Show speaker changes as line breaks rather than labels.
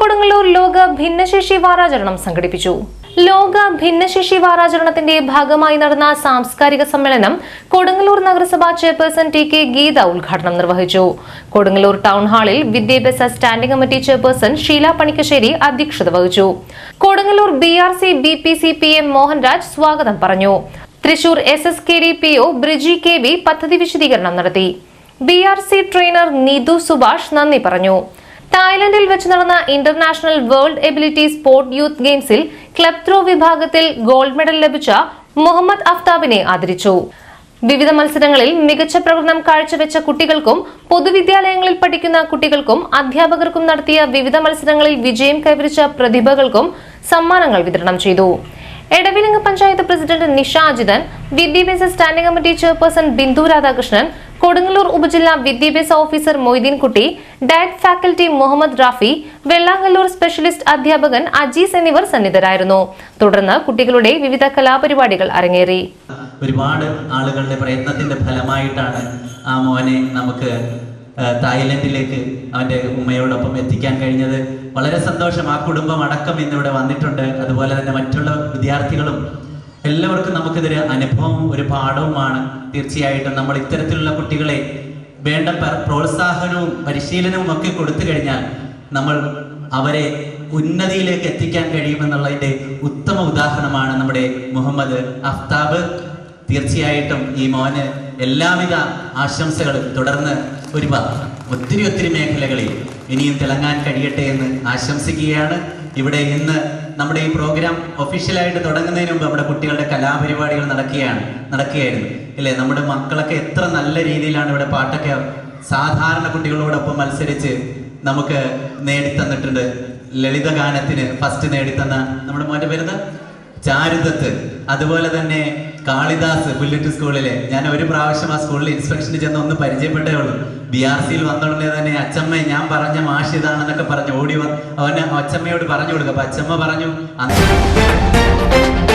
കൊടുങ്ങല്ലൂർ ലോക ഭിന്നശേഷി വാരാചരണം സംഘടിപ്പിച്ചു. ലോക ഭിന്നശേഷി വാരാചരണത്തിന്റെ ഭാഗമായി നടന്ന സാംസ്കാരിക സമ്മേളനം കൊടുങ്ങല്ലൂർ നഗരസഭാ ചെയർപേഴ്സൺ ടി കെ ഗീത ഉദ്ഘാടനം നിർവഹിച്ചു. കൊടുങ്ങല്ലൂർ ടൗൺ ഹാളിൽ വിദ്യാഭ്യാസ standing committee chairperson Sheela Panikkassery അധ്യക്ഷത വഹിച്ചു. Kodungallur B R C B P C P M Mohanraj സ്വാഗതം പറഞ്ഞു. Thrissur S S K D P O Briji K V പദ്ധതി വിശദീകരണം നടത്തി. B R C trainer Neethu Subhash നന്ദി പറഞ്ഞു. തായ്ലൻഡിൽ വെച്ച് നടന്ന international world ability sport youth ഗെയിംസിൽ ക്ലബ് ത്രോ വിഭാഗത്തിൽ ഗോൾഡ് മെഡൽ ലഭിച്ച മുഹമ്മദ് അഫ്താബിനെ ആദരിച്ചു. വിവിധ മത്സരങ്ങളിൽ മികച്ച പ്രകടനം കാഴ്ചവെച്ച കുട്ടികൾക്കും പൊതുവിദ്യാലയങ്ങളിൽ പഠിക്കുന്ന കുട്ടികൾക്കും അധ്യാപകർക്കും നടത്തിയ വിവിധ മത്സരങ്ങളിൽ വിജയം കൈവരിച്ച പ്രതിഭകൾക്കും സമ്മാനങ്ങൾ വിതരണം ചെയ്തു. എടവിലങ്ങ് പഞ്ചായത്ത് പ്രസിഡന്റ് നിഷ അജിതൻ വിദ്യാഭ്യാസ standing committee chairperson Bindu Radhakrishnan Kodungallur ഉപജില്ലാ വിദ്യാഭ്യാസ officer Moideenkutty DIET faculty Muhammad Rafi Vellangallur specialist അധ്യാപകൻ അജീസ് എന്നിവർ സന്നിധരായിരുന്നു. തുടർന്ന് കുട്ടികളുടെ വിവിധ കലാപരിപാടികൾ അരങ്ങേറി.
ഒരുപാട് ആളുകളുടെ പ്രയത്നത്തിന്റെ ഫലമായിട്ടാണ് ആ മോനെ നമുക്ക് തായ്ലൻഡിലേക്ക് അവന്റെ ഉമ്മയോടൊപ്പം എത്തിക്കാൻ കഴിഞ്ഞത്. വളരെ സന്തോഷം. ആ കുടുംബം അടക്കം ഇന്നിവിടെ വന്നിട്ടുണ്ട്. അതുപോലെ തന്നെ മറ്റുള്ള വിദ്യാർത്ഥികളും എല്ലാവർക്കും നമുക്കിതൊരു അനുഭവം ഒരു പാഠവുമാണ്. തീർച്ചയായിട്ടും നമ്മൾ ഇത്തരത്തിലുള്ള കുട്ടികളെ വേണ്ട പ്രോത്സാഹനവും പരിശീലനവും ഒക്കെ കൊടുത്തു കഴിഞ്ഞാൽ നമ്മൾ അവരെ ഉന്നതിയിലേക്ക് എത്തിക്കാൻ കഴിയുമെന്നുള്ളതിന്റെ ഉത്തമ ഉദാഹരണമാണ് നമ്മുടെ മുഹമ്മദ് അഫ്താബ്. തീർച്ചയായിട്ടും ഈ മോന് എല്ലാവിധ ആശംസകളും തുടർന്ന് ഒരുപാട് ഒത്തിരി ഒത്തിരി മേഖലകളിൽ ഇനിയും തിളങ്ങാൻ കഴിയട്ടെ എന്ന് ആശംസിക്കുകയാണ്. ഇവിടെ ഇന്ന് നമ്മുടെ ഈ പ്രോഗ്രാം ഒഫീഷ്യലായിട്ട് തുടങ്ങുന്നതിന് മുമ്പ് നമ്മുടെ കുട്ടികളുടെ കലാപരിപാടികൾ നടക്കുകയാണ് നടക്കുകയായിരുന്നു. അല്ലേ? നമ്മുടെ മക്കളൊക്കെ എത്ര നല്ല രീതിയിലാണ് ഇവിടെ പാട്ടൊക്കെ സാധാരണ കുട്ടികളോടൊപ്പം മത്സരിച്ച് നമുക്ക് നേടിത്തന്നിട്ടുണ്ട്. ലളിത ഗാനത്തിന് ഫസ്റ്റ് നേടിത്തന്ന നമ്മുടെ മോന്റെ പേരുന്ന ചാരുദത്ത്. അതുപോലെ തന്നെ കാളിദാസ് ബുള്ളറ്റ് സ്കൂളിലെ ഞാൻ ഒരു പ്രാവശ്യം ആ സ്കൂളിൽ ഇൻസ്പെക്ഷന് ചെന്ന് ഒന്ന് പരിചയപ്പെട്ടേ ഉള്ളൂ. ബി ആർ സിയിൽ വന്നുടനെ തന്നെ അച്ചമ്മ ഞാൻ പറഞ്ഞ മാഷ് ഇതാണെന്നൊക്കെ പറഞ്ഞു ഓടി അവന് അച്ചമ്മയോട് പറഞ്ഞു കൊടുക്കുക അപ്പൊ അച്ചമ്മ പറഞ്ഞു "അന്ന്